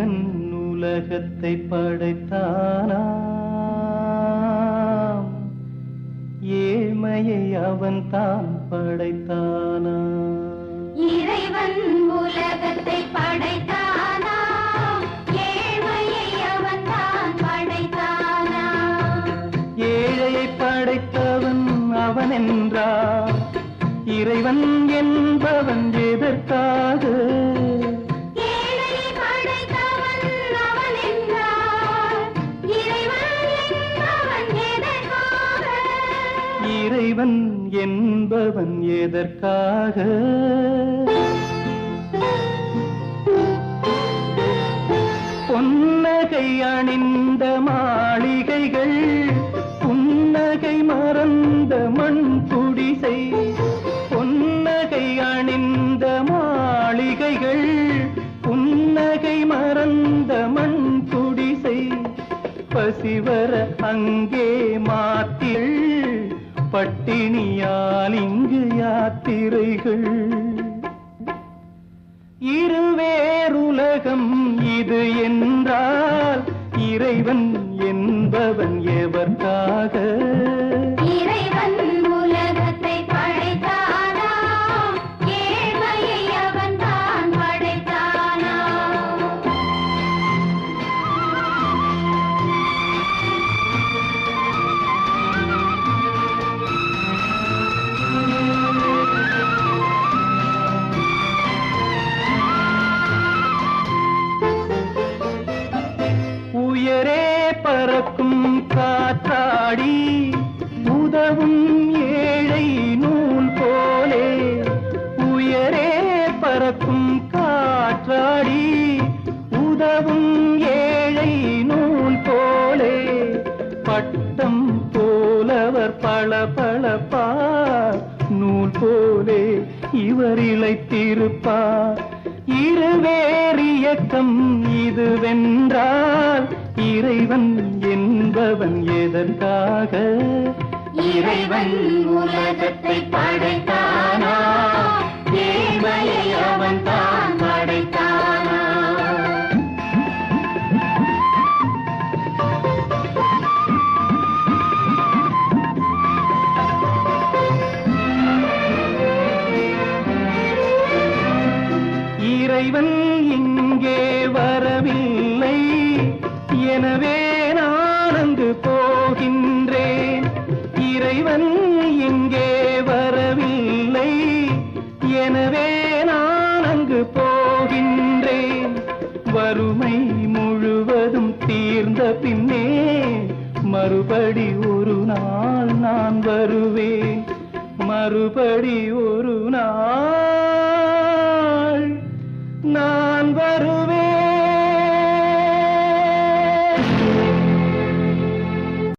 இறைவன் உலகத்தை படைத்தானா ஏழ்மையை அவன் தான் படைத்தானா இறைவன் உலகத்தை படைத்தானா ஏழ்மையை அவன் தான் படைத்தானா ஏழையை படைத்தவன் அவன் என்றார் இறைவன் என்பவன் எதற்காக இறைவன் என்பவன் எதற்காக? பொன்னகை அணிந்த மாளிகைகள் புன்னகை மறந்த மண் குடிசை பொன்னகை அணிந்த மாளிகைகள் புன்னகை மறந்த மண் குடிசை. பசிவர அங்கே மாத்தில் பட்டினியால் இங்கு யாத்திரைகள். இருவேருலகம் இது என்றால் இறைவன் என்பவன் எவர்க்காக? உயரே பறக்கும் காற்றாடி உதவும் ஏழை நூல் போலே. உயரே பறக்கும் காற்றாடி உதவும் ஏழை நூல் போலே. பட்டம் போலவர் பல பளபளப்பார் நூல் போலே இவர் இழைத்திருப்பார். இருவேறு இயக்கம் இதுவென்றால் இறைவன் என்பவன் எதற்காக? இறைவன் உலகத்தை படைத்தானா? ஏழ்மையை அவன் தான் படைத்தானா? இறைவன் இங்கே வரவில்லை. எனவே நானந்து போகின்றேன். இறைவன் இங்கே வரவில்லை. எனவே நான் அங்கு போகின்றேன். வறுமை முழுவதும் தீர்ந்த பின்னே மறுபடி ஒரு நாள் நான் வருவேன். மறுபடி ஒரு நாள் நான் வரு